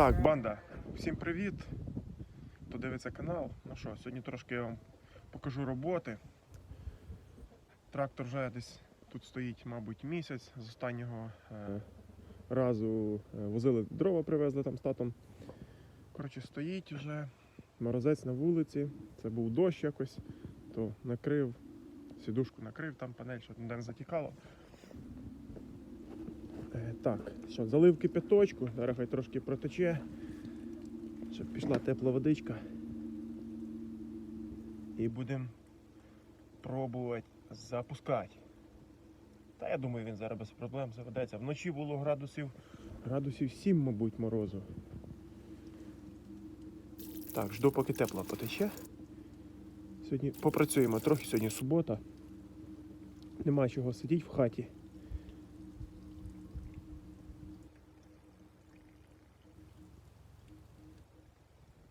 Так, банда, всім привіт. Хто дивиться канал. Ну що, сьогодні трошки я вам покажу роботи. Трактор вже десь тут стоїть, мабуть, місяць. З останнього е, разу е, возили дрова, привезли там з татом. Коротше, стоїть вже. Морозець на вулиці. Це був дощ якось, то накрив, сідушку накрив, там панель, ніде не затікало. Так, що, залив кипяточку, зараз хай трошки протече, щоб пішла тепла водичка. І будемо пробувати запускати. Та я думаю, він зараз без проблем заведеться. Вночі було градусів, градусів 7, мабуть, морозу. Так, жду, поки тепла потече. Сьогодні попрацюємо трохи, сьогодні субота. Нема чого сидіти в хаті.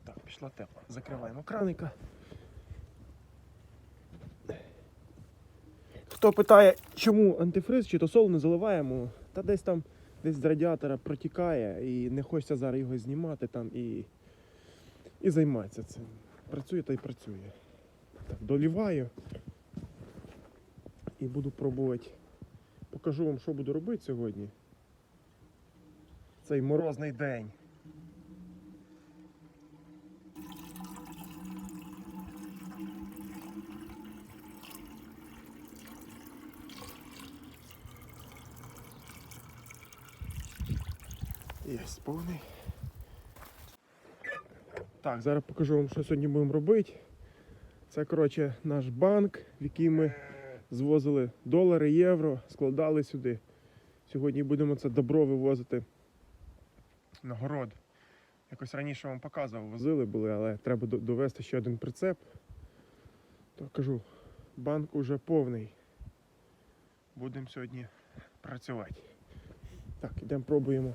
Так, пішла тепла. Закриваємо краника. Хто питає, чому антифриз чи то сол не заливаємо, та десь там десь з радіатора протікає і не хочеться зараз його знімати там і, і займатися цим. Працює та й працює. Так, доліваю і буду пробувати. Покажу вам, що буду робити сьогодні. Цей морозний день. Повний. Так, зараз покажу вам, що сьогодні будемо робити. Це, коротше, наш банк, в який ми звозили долари, євро, складали сюди. Сьогодні будемо це добро вивозити на город. Якось раніше вам показував, возили були, але треба довести ще один прицеп. То кажу, банк уже повний. Будемо сьогодні працювати. Так, ідемо пробуємо,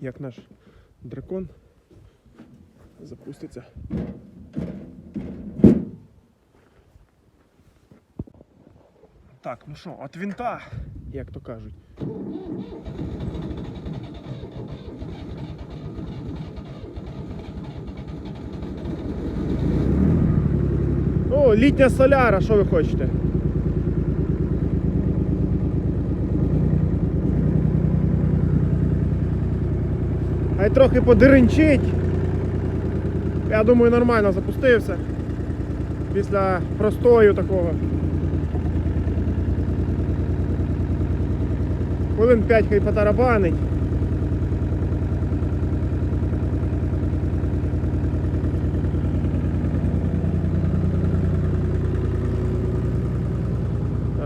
як наш дракон запуститься. Так, ну що, от винта, як то кажуть. О, літня соляра, що ви хочете? Хай трохи подеренчить. Я думаю, нормально запустився. Після простою такого. Хвилин 5 хай потарабанить.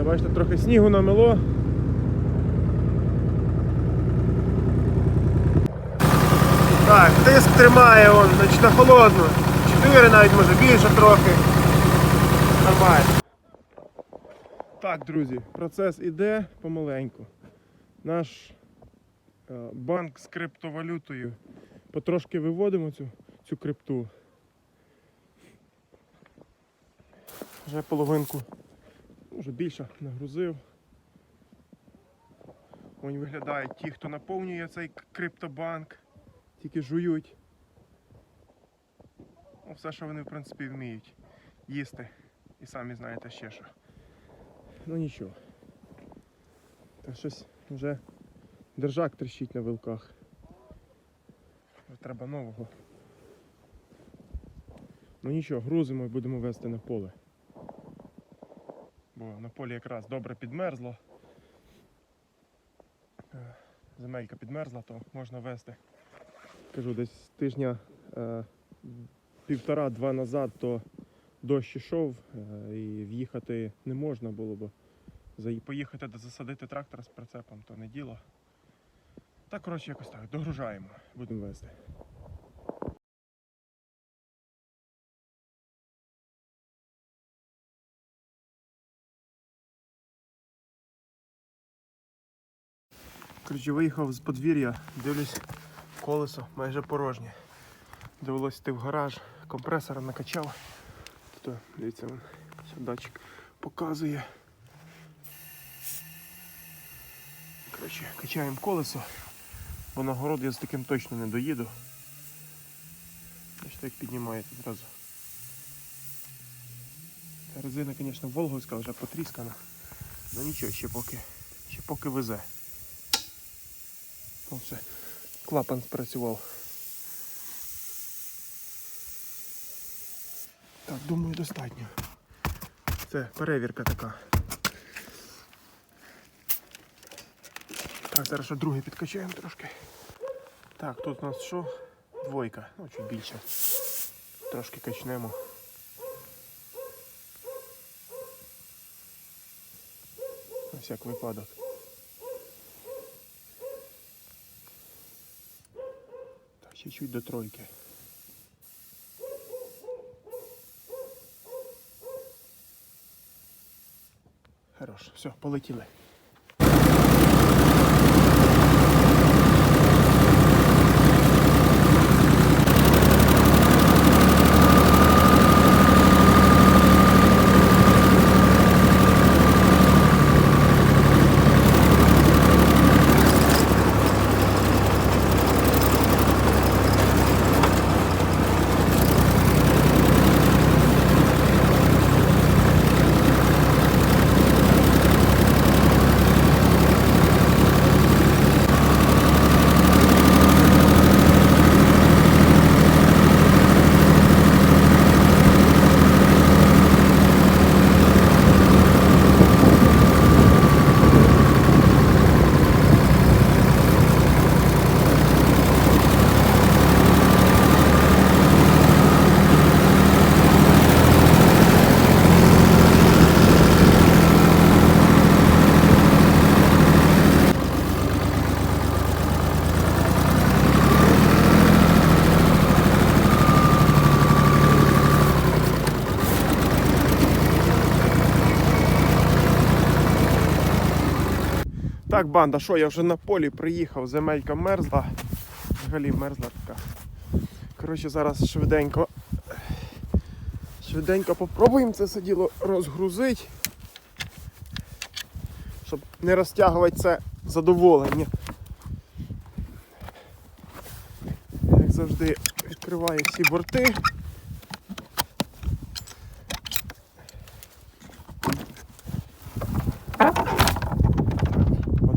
Бачите, трохи снігу намело. Так, тиск тримає он, значить на холодну. 4 навіть може більше трохи. Нормально. Так, друзі, процес іде помаленьку. Наш е, банк з криптовалютою. Потрошки виводимо цю, цю крипту. Вже половинку, може більше нагрузив. Вони виглядають ті, хто наповнює цей криптобанк, тільки жують. Ну, все, що вони в принципі вміють їсти. І самі знаєте ще що. Ну нічого. Та щось вже держак тріщить на вилках. Вже Треба нового. Ну нічого, грузимо і будемо вести на поле. Бо на полі якраз добре підмерзло. Е, Земелька підмерзла, то можна вести. Кажу, десь тижня е, півтора-два назад, то дощ ішов е, і в'їхати не можна було, заї- поїхати засадити трактор з прицепом, то не діло. Так, коротше, якось так, догружаємо, будемо вести. Коротше, виїхав з подвір'я, дивлюсь, колесо майже порожнє. Довелося йти в гараж, компресора накачав. Тут, дивіться, ще датчик показує. Коротше, качаємо колесо. Бо на город я з таким точно не доїду. Бачите, як піднімається. Та резина, звісно, волговська вже потріскана. Ну нічого, ще поки, ще поки везе. О, все. Клапан спрацював. Так, думаю, достатньо. Це перевірка така. Так, зараз ще другий підкачаємо трошки. Так, тут у нас що? Двойка, ну чуть більше. Трошки качнемо. На всяк випадок. Так, ще чуть до тройки. Хорош, все, полетіли. Так, банда, що я вже на полі приїхав, земелька мерзла. Взагалі мерзла така. Коротше, зараз швиденько. Швиденько попробуємо це все діло розгрузити. Щоб не розтягувати це задоволення. Як завжди, відкриваю всі борти.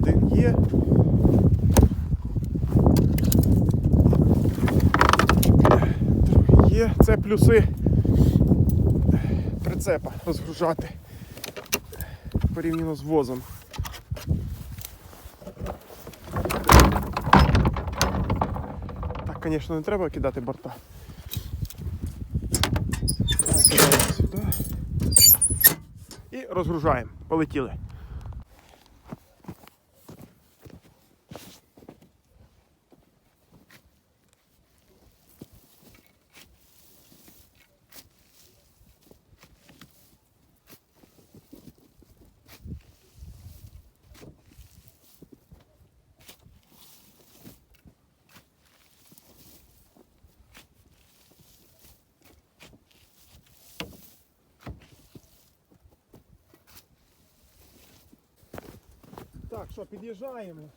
Один є. Другий є. Це плюси прицепа розгружати порівняно з возом. Так, звісно, не треба кидати борта. І розгружаємо. Полетіли. Так, що, під'їжджаємо.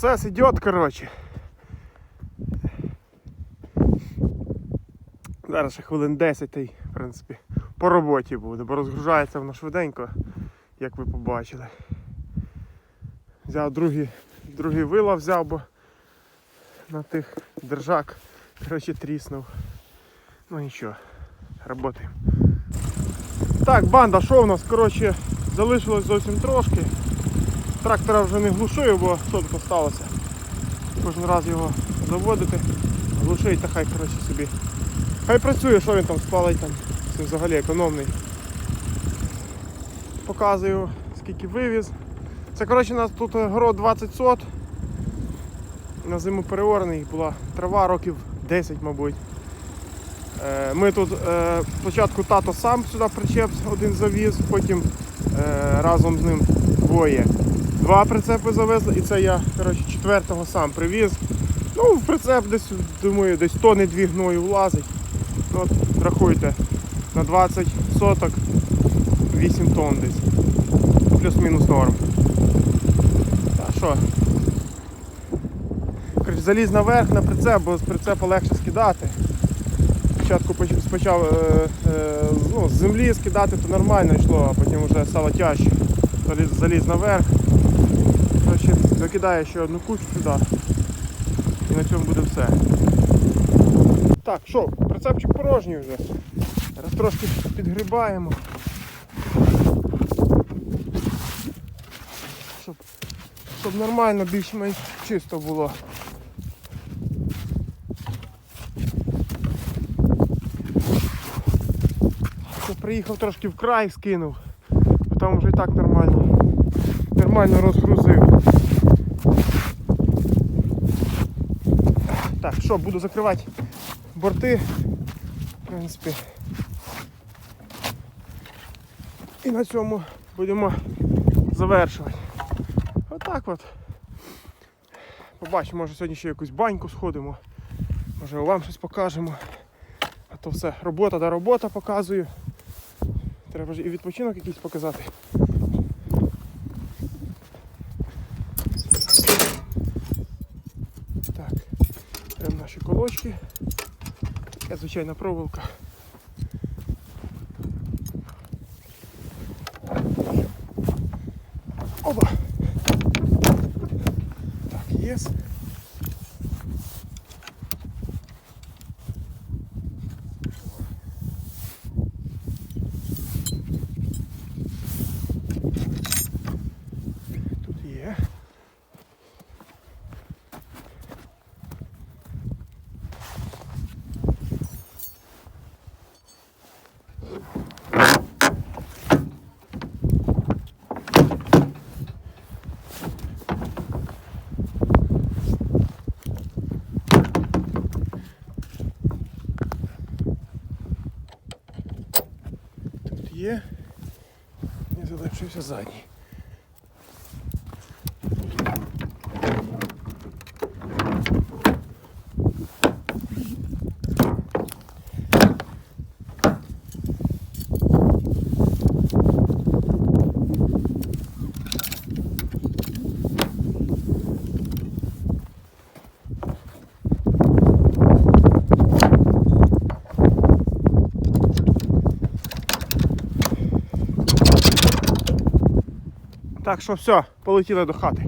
Процесс идет, короче. Зараз ще хвилин 10 та й, в принципі, по роботі буде, бо розгружається воно швиденько, як ви побачили. Взяв другий, другий вила взяв, бо на тих держак, коротше, тріснув. Ну нічого, работаємо. Так, банда, що в нас? Коротше, залишилось зовсім трошки. Трактора вже не глушую, бо тут сталося? Кожен раз його заводити, глушить та хай коротше собі. Хай працює, що він там спалить там. Це взагалі економний. Показую скільки вивіз. Це коротше у нас тут город 20 сот. На зиму переорений була трава років 10, мабуть. Е, Ми тут е, спочатку тато сам сюди причеп один завіз, потім е, разом з ним двоє. Два прицепи завезли, і це я коротше, четвертого сам привіз. Ну, в прицеп десь, думаю, десь тони дві гною влазить. От, рахуйте, на 20 соток 8 тонн десь. Плюс-мінус норм. Та що? Коротше, заліз наверх на прицеп, бо з прицепа легше скидати. Спочатку поч- спочав е, е, ну, з землі скидати, то нормально йшло, а потім вже стало тяжче. Заліз, заліз наверх. Закидаю ще одну кучу туди. І на цьому буде все. Так, що, прицепчик порожній вже. Зараз трошки підгрібаємо. Щоб, щоб нормально більш-менш чисто було. Що приїхав трошки в край, скинув, бо там вже і так нормально. Нормально розгрузив. Так, що, буду закривати борти. В принципі. І на цьому будемо завершувати. Отак от. Побачимо, може сьогодні ще якусь баньку сходимо. Може вам щось покажемо. А то все, робота да робота показую. Треба ж і відпочинок якийсь показати. Так, беремо наші колочки. Така звичайна проволока. Оба! Так, єс. Тут є. Тут є. І залишився Так що все, полетіли до хати.